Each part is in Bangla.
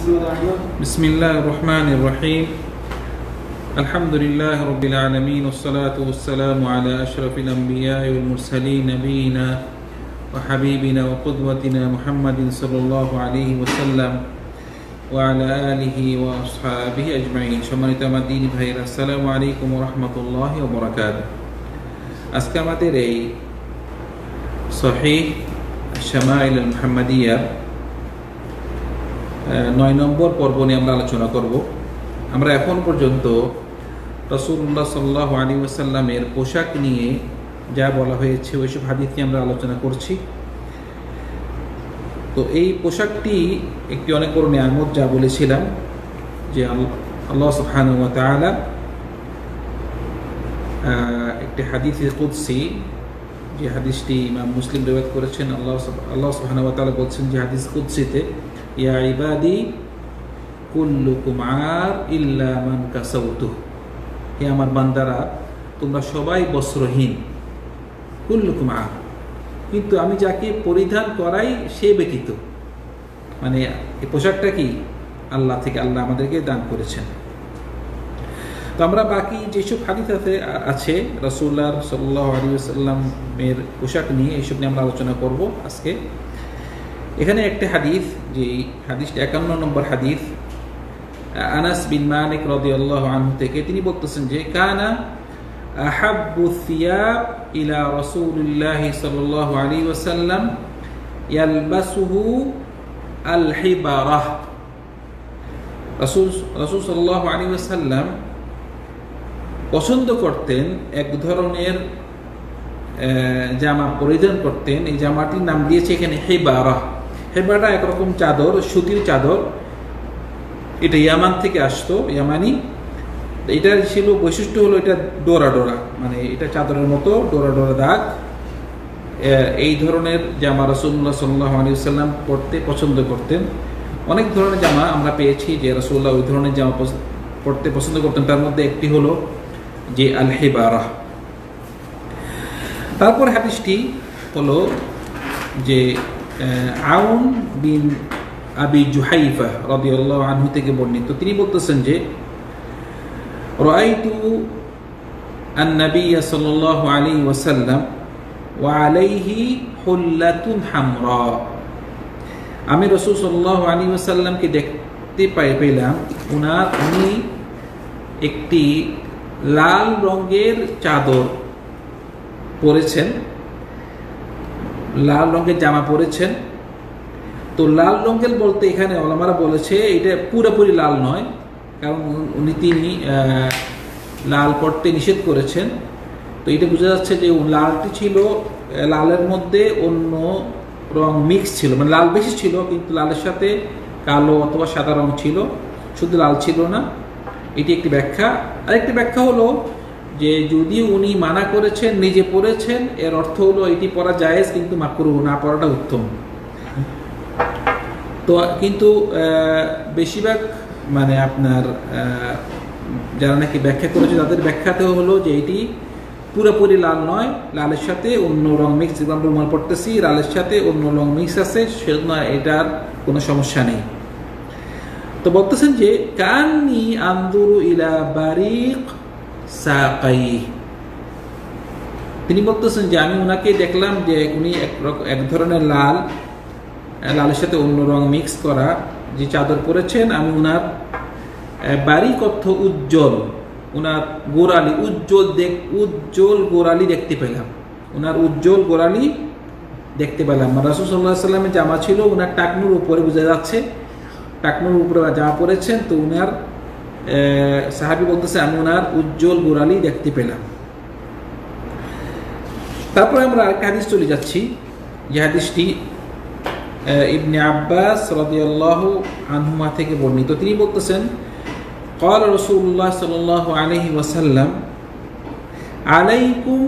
بسم الله الرحمن الرحيم الحمد لله رب العالمين والصلاة والسلام على أشرف الأنبياء والمرسلين نبينا وحبيبنا وقدوتنا محمد صلى الله عليه وسلم وعلى آله وأصحابه أجمعين সম্মানিত আমার দিনী ভাইরা আসসালামু আলাইকুম রহমতুল্লাহ বরাকাত আজকে আমাদের এই সহিহ শামাইল মুহাম্মাদিয়ার নয় নম্বর পর্ব নিয়ে আমরা আলোচনা করব। আমরা এখন পর্যন্ত রসুল্লাহ সাল্লাহ আলী ওসাল্লামের পোশাক নিয়ে যা বলা হয়েছে, ওইসব হাদিস নিয়ে আমরা আলোচনা করছি। তো এই পোশাকটি একটি অনেক বড় নিয়ামত, যা বলেছিলাম যে আল- আল্লাহ সুবহানাহু ওয়া একটি হাদিস কুদ্সি, যে হাদিসটি ইমাম মুসলিম রেওয়াত করেছেন, আল্লাহ আল্লাহ সুবহানাহু ওয়া বলছেন যে হাদিস কুদসিতে ইয়া ইবাদি কুল্লুকুম আর ইল্লা কাসাউতু হে আমার বান্দারা তোমরা সবাই বস্ত্রহীন। কুল্লুকুম আর কিন্তু আমি যাকে পরিধান করাই, সে ব্যতীত। মানে এই পোশাকটা কি? আল্লাহ থেকে আল্লাহ আমাদেরকে দান করেছেন। তো আমরা বাকি যেসব হাদিস আছে আছে রসুল্লাহ সাল্লাহ আলী সাল্লামের পোশাক নিয়ে এইসব নিয়ে আমরা আলোচনা করব আজকে। এখানে একটা হাদিস, যে হাদিসটা একান্ন নম্বর হাদিস, আনাস বিন মালিক রাদিয়াল্লাহু আনহু থেকে তিনি বলতেছেন যে, কানা আহাব্বু থিয়াব ইলা রাসূলিল্লাহি সাল্লাল্লাহু আলাইহি ওয়াসাল্লাম ইয়ালবাসুহু আল হিবারাহ রাসূল রাসূল সাল্লাল্লাহু আলাইহি ওয়াসাল্লাম পছন্দ করতেন এক ধরনের জামা পরিধান করতেন। এই জামাটির নাম দিয়েছে এখানে হেবারা হেবারা একরকম চাদর, সুতির চাদর। এটা ইয়ামান থেকে আসতো, ইয়ামানি। এটার ছিল বৈশিষ্ট্য হলো এটা ডোরা ডোরা মানে এটা চাদরের মতো, ডোরা ডোরা দাগ। এই ধরনের জামা রসুল্লাহ সাল্লাহ আলী সাল্লাম পরতে পছন্দ করতেন। অনেক ধরনের জামা আমরা পেয়েছি যে রসুল্লাহ ওই ধরনের জামা পরতে পছন্দ করতেন। তার মধ্যে একটি হলো যে আল হেবারা তারপর হাদিসটি হলো যে আউন বিন আবি জুহাইফা রাদিয়াল্লাহু আনহু থেকে বর্ণিত তিনি বলতেছেন যে রাআইতু النبي صلى الله عليه وسلم وعليه حلة حمراء আমি রসুল সাল্লাহ আলী ওসাল্লামকে দেখতে পাই পেলাম উনার উনি একটি লাল রঙের চাদর পরেছেন লাল রঙের জামা পরেছেন। তো লাল রঙের বলতে এখানে ওলামারা বলেছে, এটা পুরোপুরি লাল নয়, কারণ উনি- উনি তিনি লাল পড়তে নিষেধ করেছেন। তো এটা বোঝা যাচ্ছে যে লালটি ছিল লালের মধ্যে অন্য রং মিক্স ছিল। মানে লাল বেশি ছিল, কিন্তু লালের সাথে কালো অথবা সাদা রং ছিল। শুধু লাল ছিল না। এটি একটি ব্যাখ্যা। আরেকটি ব্যাখ্যা হলো যে যদি উনি মানা করেছেন, নিজে পড়েছেন, এর অর্থ হলো এটি পড়া জায়েজ, কিন্তু মাকরু না, পড়াটা উত্তম। তো কিন্তু বেশিরভাগ মানে আপনার যারা নাকি ব্যাখ্যা করেছে, তাদের ব্যাখ্যাতে হলো যে এটি পুরোপুরি লাল নয়, লালের সাথে অন্য রং মিক্স যেগুলো আমরা রুমাল পড়তেছি, লালের সাথে অন্য রং মিক্স আছে, সেজন্য এটার কোনো সমস্যা নেই। তো বলতেছেন যে, কান্নি আন্দুরু ইলা বারিক সাকাই। তিনি বলতেছেন যে, আমি ওনাকে দেখলাম যে উনি এক ধরনের লাল লালের সাথে অন্য রং মিক্স করা যে চাদর পরেছেন। আমি ওনার বারিক অর্থ উজ্জ্বল। ওনার গোড়ালি উজ্জ্বল দেখ, উজ্জ্বল গোড়ালি দেখতে পেলাম। ওনার উজ্জ্বল গোড়ালি দেখতে পেলাম। রাসুল সাল্লাহ সাল্লামের জামা ছিল ওনার টাকনুর উপরে বোঝা যাচ্ছে। টাকনুর উপরে জামা পরেছেন, তো ওনার সাহাবি বলতেছে আমি ওনার উজ্জ্বল গোড়ালি দেখতে পেলাম তারপরে আমরা আরেকটা হাদিস চলে যাচ্ছি যে হাদিসটি আহ, ইবনে আব্বাস রাদিয়াল্লাহু আনহুমা থেকে বর্ণিত তিনি বলতেছেন قال رسول الله صلى الله عليه وسلم عليكم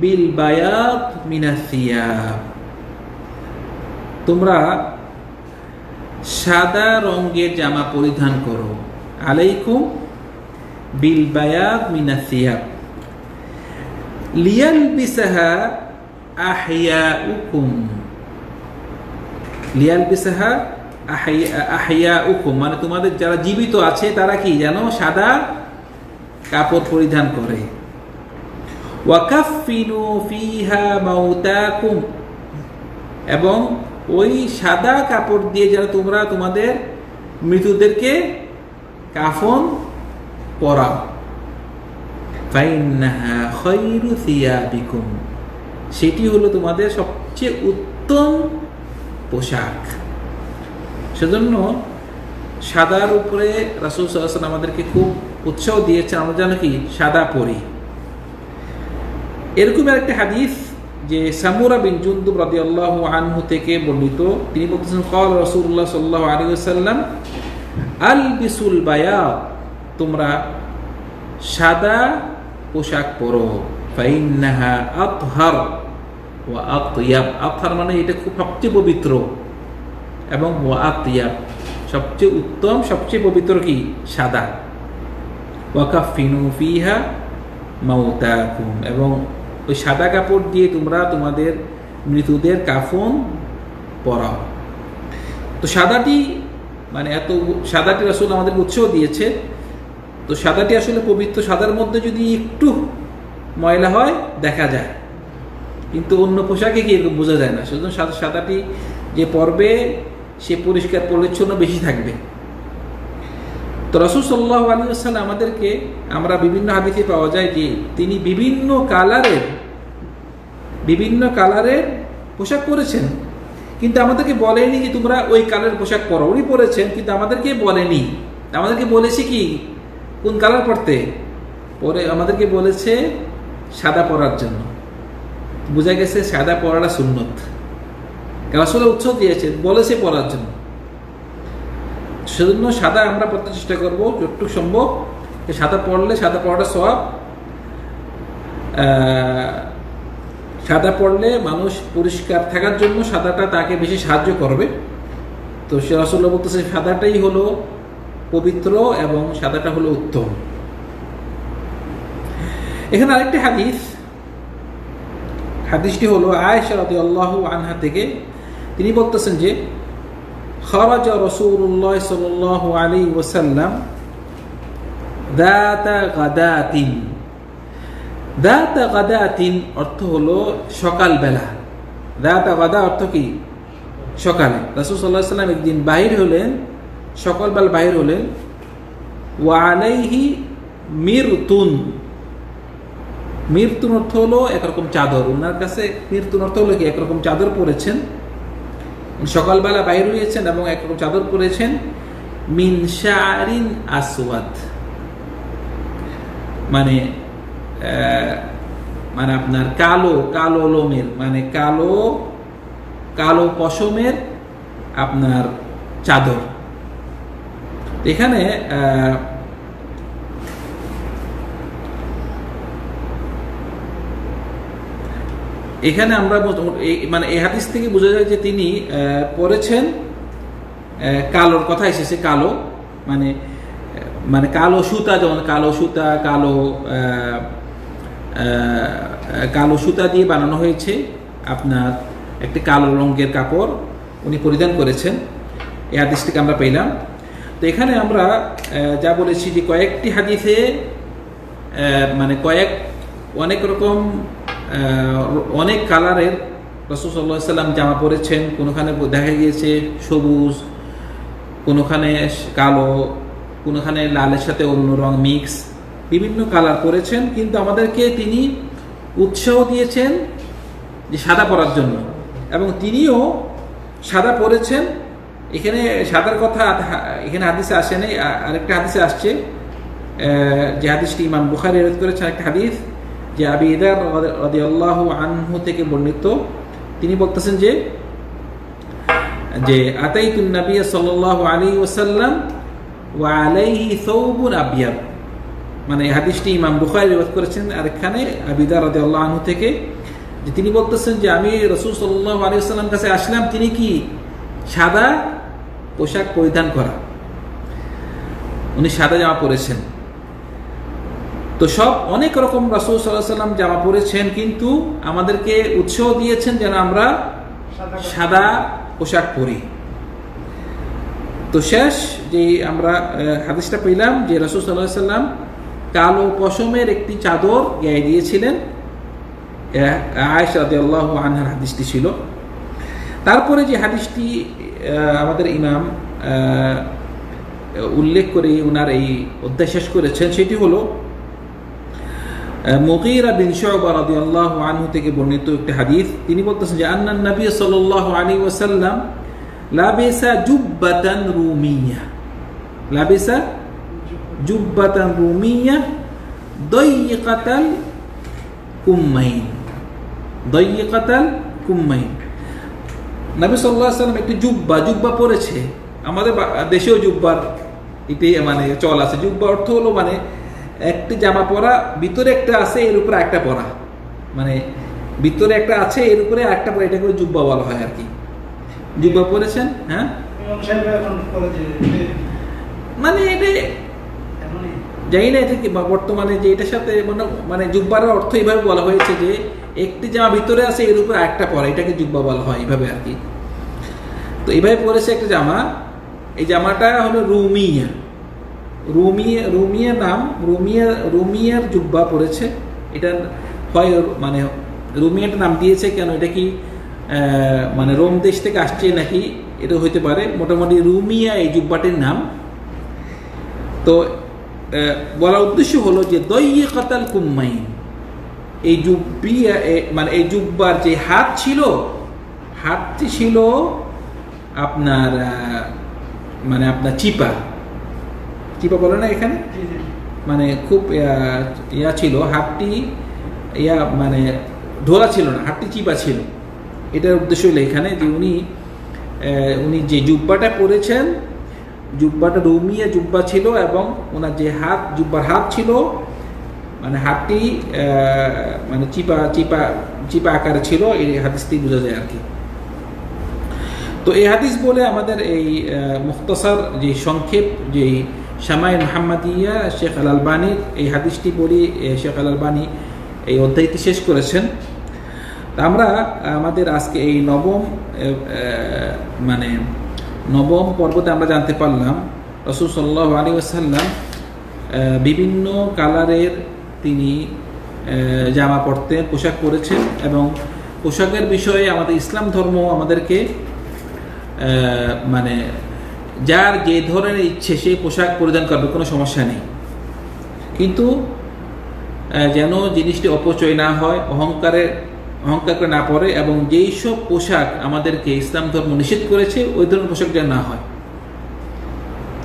بالبياض من الثياب তোমরা সাদা রঙের জামা পরিধান করো আলাইকুম বিল বায়াদ মিনাসিয়াব লিয়ালবিসাহা আহইয়াউকুম। লিয়ালবিসাহা আহিয়া উকুম মানে তোমাদের যারা জীবিত আছে, তারা কি যেন সাদা কাপড় পরিধান করে। ওয়াকাফিনু ফিহা মাউতাকুম। এবং ওই সাদা কাপড় দিয়ে যেন তোমরা তোমাদের মৃতদেরকে কাফন থিয়াবিকুম সেটি হলো তোমাদের সবচেয়ে উত্তম পোশাক। সেজন্য সাদার উপরে রাসুল সাল্লাম আমাদেরকে খুব উৎসাহ দিয়েছে আমরা যেন কি? সাদা পরি। এরকম একটা হাদিস যে সামুরা বিন জুন্দুব রাদিয়াল্লাহু আনহু থেকে বর্ণিত। তিনি বলতেছেন কল রাসূলুল্লাহ সাল্লাল্লাহু আলাইহি ওয়াসাল্লাম আল বিসুল বায়া, তোমরা সাদা পোশাক পরো। ফাইন্নাহা আতহার ওয়া আতিয়াব। আতহার মানে এটা খুব সবচেয়ে পবিত্র। এবং ওয়া আতিয়াব, সবচেয়ে উত্তম, সবচেয়ে পবিত্র কি? সাদা। ওয়াকাফিনু ফিহা মাউতাকুম এবং ওই সাদা কাপড় দিয়ে তোমরা তোমাদের মৃতদের কাফন পরাও। তো সাদাটি মানে এত সাদাটি আসলে আমাদের উৎসাহ দিয়েছে। তো সাদাটি আসলে পবিত্র সাদার মধ্যে যদি একটু ময়লা হয়, দেখা যায়। কিন্তু অন্য পোশাকে কি এরকম বোঝা যায় না। সেজন্য সাদা সাদাটি যে পর্বে, সে পরিষ্কার, পরিচ্ছন্ন বেশি থাকবে। তো রসুল সাল্লাহ আলী আসাল্লাম আমাদেরকে, আমরা বিভিন্ন হাদিসে পাওয়া যায় যে তিনি বিভিন্ন কালারের বিভিন্ন কালারের পোশাক পরেছেন। কিন্তু আমাদেরকে বলেনি যে তোমরা ওই কালারের পোশাক পরো। উনি পরেছেন কিন্তু আমাদেরকে বলেনি। আমাদেরকে বলেছে কি? কোন কালার পরতে? পরে আমাদেরকে বলেছে সাদা পরার জন্য। বোঝা গেছে সাদা পরাটা সুন্নত। আসলে উৎসব দিয়েছে বলেছে পরার জন্য। সেজন্য সাদা আমরা পড়তে চেষ্টা করব, যতটুকু সম্ভব। সাদা পড়লে সাদা পড়াটা সব সাদা পড়লে মানুষ পরিষ্কার থাকার জন্য সাদাটা তাকে বেশি সাহায্য করবে। তো সে রসল্লা বলতেছে, সাদাটাই হলো পবিত্র এবং সাদাটা হলো উত্তম। এখানে আরেকটি হাদিস। হাদিসটি হলো আয়সারদি আল্লাহ আনহা থেকে। তিনি বলতেছেন যে, খরাজ রসুল্লাহ সাল আলী ওসাল্লাম দাতা গাদাতিন। দাতা গাদা তিন অর্থ হলো সকালবেলা। দাতা গাদা অর্থ কি? সকালে। রাসুল সাল্লাহ সাল্লাম একদিন বাহির হলেন, সকালবেলা বাহির হলেন। ওয়ালাইহি মিরতুন। মিরতুন অর্থ হলো একরকম চাদর। ওনার কাছে মিরতুন অর্থ হলো কি? একরকম চাদর পরেছেন। সকালবেলা বাইর হয়েছেন এবং একরকম চাদর পরেছেন। মিন শারিন আসওয়াদ। মানে মানে আপনার কালো কালো লোমের মানে কালো কালো পশমের আপনার চাদর। এখানে এখানে আমরা মানে এই হাদিস থেকে বোঝা যায় যে তিনি পড়েছেন কালোর কথা এসেছে, কালো মানে মানে কালো সুতা, যেমন কালো সুতা, কালো কালো সুতা দিয়ে বানানো হয়েছে আপনার একটি কালো রঙের কাপড় উনি পরিধান করেছেন। এই হাদিস থেকে আমরা পেলাম। তো এখানে আমরা যা বলেছি যে কয়েকটি হাদিসে মানে কয়েক, অনেক রকম অনেক কালারের রসুল সাল্লাম জামা পরেছেন। কোনোখানে দেখা গিয়েছে সবুজ, কোনোখানে কালো, কোনোখানে লালের সাথে অন্য রং মিক্স। বিভিন্ন কালার পরেছেন কিন্তু আমাদেরকে তিনি উৎসাহ দিয়েছেন যে সাদা পরার জন্য। এবং তিনিও সাদা পরেছেন। এখানে সাদার কথা এখানে হাদিসে আসেনি আরেকটা হাদিসে আসছে যে হাদিসটি ইমাম বুখারি রেদ করেছেন একটা হাদিস, যে আবি ইদার রাদিয়াল্লাহ আনহু থেকে বর্ণিত। তিনি বলতেছেন যে যে আতাইতুন নবী সাল্লাল্লাহু আলাইহি ওসাল্লাম ওয়া আলাইহি সৌবুন আবিয়াব মানে হাদিসটি ইমাম বুখারী রিওয়ায়াত করেছেন আর এখানে আবিদার রাদিয়াল্লাহু আনহু থেকে, যে তিনি বলতেছেন যে আমি রাসূল সাল্লাল্লাহু আলাইহি ওয়াসাল্লাম কাছে আসলাম, তিনি কি সাদা পোশাক পরিধান করা? উনি সাদা জামা পরেছেন। তো সব অনেক রকম রাসুল সাল্লাহ সাল্লাম জামা পরেছেন, কিন্তু আমাদেরকে উৎসাহ দিয়েছেন যেন আমরা সাদা পোশাক পরি। তো শেষ যে আমরা হাদিসটা পেলাম যে রসুল সাল্লাহ সাল্লাম কালো পশমের একটি চাদর গায়ে দিয়েছিলেন। রাদি আল্লাহ আনহার হাদিসটি ছিল। তারপরে যে হাদিসটি আমাদের ইমাম উল্লেখ করে ওনার এই অধ্যায় শেষ করেছেন, সেটি হলো মুগীরা বিন শুবা রাদিয়াল্লাহু আনহু থেকে বর্ণিত একটি হাদিস। তিনি বলতেছেন যে, আন্নান নবী সাল্লাল্লাহু আলাইহি ওয়াসাল্লাম লাবিসা জুব্বাতান রুমিয়া। লাবিসা জুব্বাতান রুমিয়া দয়িকাতাল কুম্মাইন দয়িকাতাল কুম্মাইন নবী সাল্লাল্লাহু আলাইহি ওয়াসাল্লাম একটি জুব্বা জুব্বা পরেছে। আমাদের দেশেও জুব্বার এটাই মানে চল আছে। জুব্বা অর্থ হলো মানে একটি জামা পরা ভিতরে একটা আছে এর উপরে একটা পরা। মানে ভিতরে একটা আছে এর উপরে একটা পরা এটা করে জুব্বা বলা হয় আর কি। জুব্বা পরেছেন? হ্যাঁ? মানে এটা। জানি না এটা কি বর্তমানে যে এটার সাথে মানে মানে জুব্বার অর্থ এইভাবে বলা হয়েছে যে একটি জামা ভিতরে আছে, এর উপর একটা পরা, এটাকে জুব্বা বলা হয় এইভাবে আর কি। তো এইভাবে পরেছে একটা জামা। এই জামাটা হলো রুমিয়া। রুমিয়া রুমিয়া নাম, রুমিয়া, রুমিয়ার জুব্বা পরেছে। এটা হয় মানে রুমিয়াটা নাম দিয়েছে কেন, এটা কি মানে রোম দেশ থেকে আসছে নাকি, এটা হইতে পারে। মোটামুটি রুমিয়া এই জুব্বাটির নাম। তো বলার উদ্দেশ্য হলো যে দইয়ে কাতাল কুম্মাইন। এই জুব্বিয়া এ- মানে এই জুব্বার যে হাত ছিল হাতটি ছিল আপনার মানে আপনার চিপা। চিপা বলে না এখানে। মানে খুব ইয়া ছিল হাতটি ইয়া মানে ঢোলা ছিল না হাতটি চিপা ছিল। এটার উদ্দেশ্য হলো এখানে যে উনি উনি যে জুব্বাটা পরেছেন জুব্বাটা রুমিয়া জুব্বা ছিল এবং ওনার যে হাত জুব্বার হাত ছিল মানে হাতটি মানে চিপা চিপা চিপা আকারে ছিল এই হাদিসটি বোঝা যায় আর কি। তো এই হাদিস বলে আমাদের এই আহ, মুখতাসার যে সংক্ষেপ যে শামাই মোহাম্মদিয়া শেখ আল আলবানির এই হাদিসটি বলি শেখ আল আলবানি এই অধ্যায়টি শেষ করেছেন। আমরা আমাদের আজকে এই নবম মানে নবম পর্বতে আমরা জানতে পারলাম, রসুল সাল্লাহ আলী আসাল্লাম বিভিন্ন কালারের তিনি জামা পরতেন পোশাক পরেছেন এবং পোশাকের বিষয়ে আমাদের ইসলাম ধর্ম আমাদেরকে মানে যার যে ধরনের ইচ্ছে সেই পোশাক পরিধান করবে, কোনো সমস্যা নেই। কিন্তু যেন জিনিসটি অপচয় না হয় অহংকারে অহংকার করে না পড়ে এবং যেই সব পোশাক আমাদেরকে ইসলাম ধর্ম নিষেধ করেছে ওই ধরনের পোশাক যেন না হয়।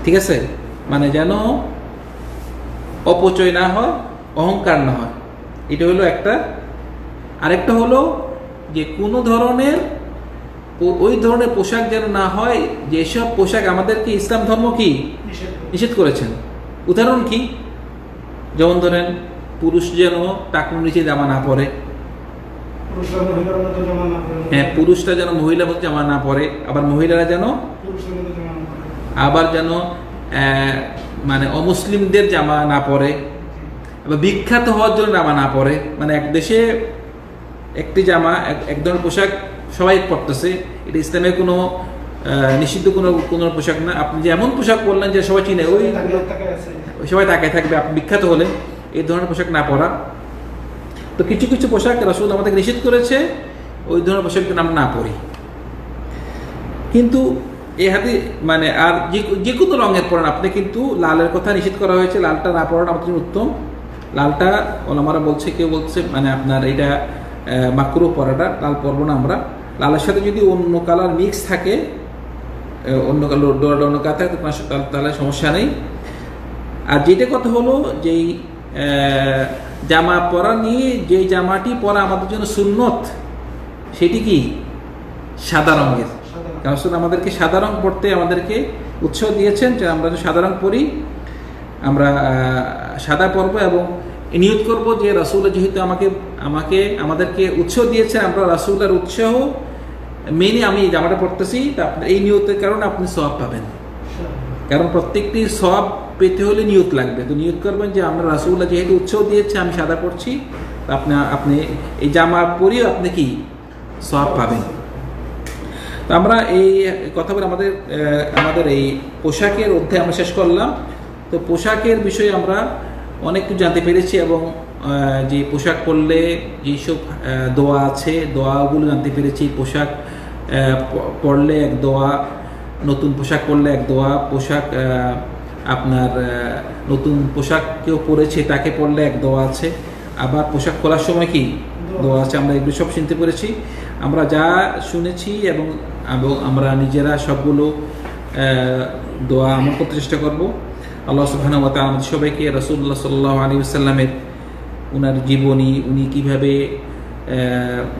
ঠিক আছে? মানে যেন অপচয় না হয় অহংকার না হয়। এটা হলো একটা। আরেকটা হলো যে কোনো ধরনের ওই ধরনের পোশাক যেন না হয় যেসব পোশাক আমাদেরকে ইসলাম ধর্ম কি? নিষেধ নিষেধ করেছেন। উদাহরণ কি? যেমন ধরেন পুরুষ যেন টাকুর নিচে জামা না পরে পুরুষরা মহিলার মতো জামা না পরে। হ্যাঁ পুরুষরা যেন মহিলার মতো জামা না পরে আবার মহিলারা যেন। আবার যেন মানে অমুসলিমদের জামা না পরে আবার বিখ্যাত হওয়ার জন্য জামা না পরে মানে এক দেশে একটি জামা এক- ধরনের পোশাক সবাই পরতেছে এটা ইসলামের কোনো নিষিদ্ধ কোনো কোনো পোশাক না আপনি যে এমন পোশাক পরলেন যে সবাই চিনে। ওই সবাই তাকায় থাকবে আপনি বিখ্যাত হলেন এই ধরনের পোশাক না পরা তো কিছু কিছু পোশাক রাসুল আমাদেরকে নিষেধ করেছে, ওই ধরনের পোশাক আমরা না পরি। কিন্তু এই হাতে মানে আর যে কোনো রঙের পরেন, আপনি কিন্তু লালের কথা নিষেধ করা হয়েছে, লালটা না পরানো আমাদের উত্তম। লালটা ওলামারা বলছে, কেউ বলছে মানে আপনার এটা মাকরু পরাটা, লাল পরবো না আমরা। লালের সাথে যদি অন্য কালার মিক্স থাকে অন্য কালার অন্য কালার থাকে, তাহলে- সমস্যা নেই। আর যেটা কথা হলো যেই জামা পরা নিয়ে যে জামাটি পরা আমাদের জন্য সুন্নত, সেটি কি সাদা রঙের। কারণ আমাদেরকে সাদা রং পড়তে আমাদেরকে উৎসাহ দিয়েছেন যে আমরা সাদা রং পরি, আমরা সাদা পরব এবং নিয়ত করব যে রাসুল যেহেতু আমাকে আমাকে, আমাদেরকে উৎসাহ দিয়েছে, আমরা রাসুলের উৎসাহ মেনে আমি জামাটা আপনার এই নিয়তের কারণে আপনি সব পাবেন কারণ প্রত্যেকটি সব পেতে হলে নিয়ত লাগবে। তো নিয়ত করবেন যে আমরা রাসুল্লাহ যেহেতু উৎসাহ দিয়েছে আমি সাদা তো আপনি আপনি এই জামা পরিও আপনি কি? সব পাবেন। তো আমরা এই কথা বলে আমাদের আমাদের এই পোশাকের অধ্যায় আমরা শেষ করলাম। তো পোশাকের বিষয়ে আমরা অনেক কিছু জানতে পেরেছি এবং যে পোশাক পরলে যেসব দোয়া আছে দোয়াগুলো জানতে পেরেছি। পোশাক আহ, প- পরলে এক দোয়া নতুন পোশাক পরলে এক দোয়া পোশাক আপনার নতুন পোশাক কেউ পরেছে তাকে পরলে এক দোয়া আছে। আবার পোশাক খোলার সময় কি? দোয়া আছে। আমরা এগুলো সব শুনতে পেরেছি। আমরা যা শুনেছি এবং আমরা নিজেরা সবগুলো দোয়া আমল করতে চেষ্টা করব। আল্লাহ সুবহানাহু ওয়া তাআলা আমাদের সবাইকে রাসূলুল্লাহ সাল্লাল্লাহু আলাইহি ওয়াসাল্লামের উনার জীবনী উনি কীভাবে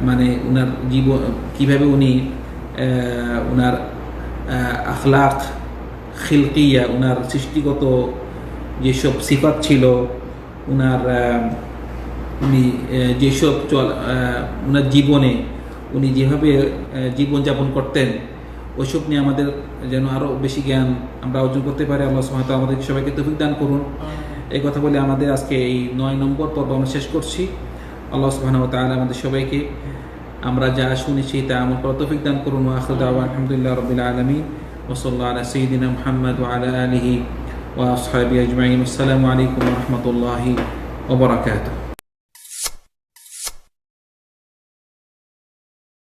মানে উনার জীবন কীভাবে উনি আহ, আখলাক খিলকিয়া ওনার সৃষ্টিগত যেসব সিফাত ছিল আহ, উনি যেসব চল উনার জীবনে উনি যেভাবে জীবনযাপন করতেন ওইসব নিয়ে আমাদের যেন আরও বেশি জ্ঞান আমরা অর্জন করতে পারি। আল্লাহ ওয়া আমাদের সবাইকে তৌফিক দান করুন। এই কথা বলে আমাদের আজকে এই নয় নম্বর পর্ব আমরা শেষ করছি। আল্লাহ সুবহানাহু ওয়া তাআলা আমাদের সবাইকে আমরা যা শুনেছি তা আমল করার তৌফিক দান করুন ওয়া আখিরু দাওয়ানা। আলহামদুলিল্লাহ রাব্বিল আলামিন। ওয়া সাল্লাল্লাহু আলা সাইয়্যিদিনা মুহাম্মদ ওয়া আলা আলিহি ওয়া আসহাবিহি আজমাইন। আসসালামু আলাইকুম ওয়া রাহমাতুল্লাহি ওয়া বারাকাতুহু।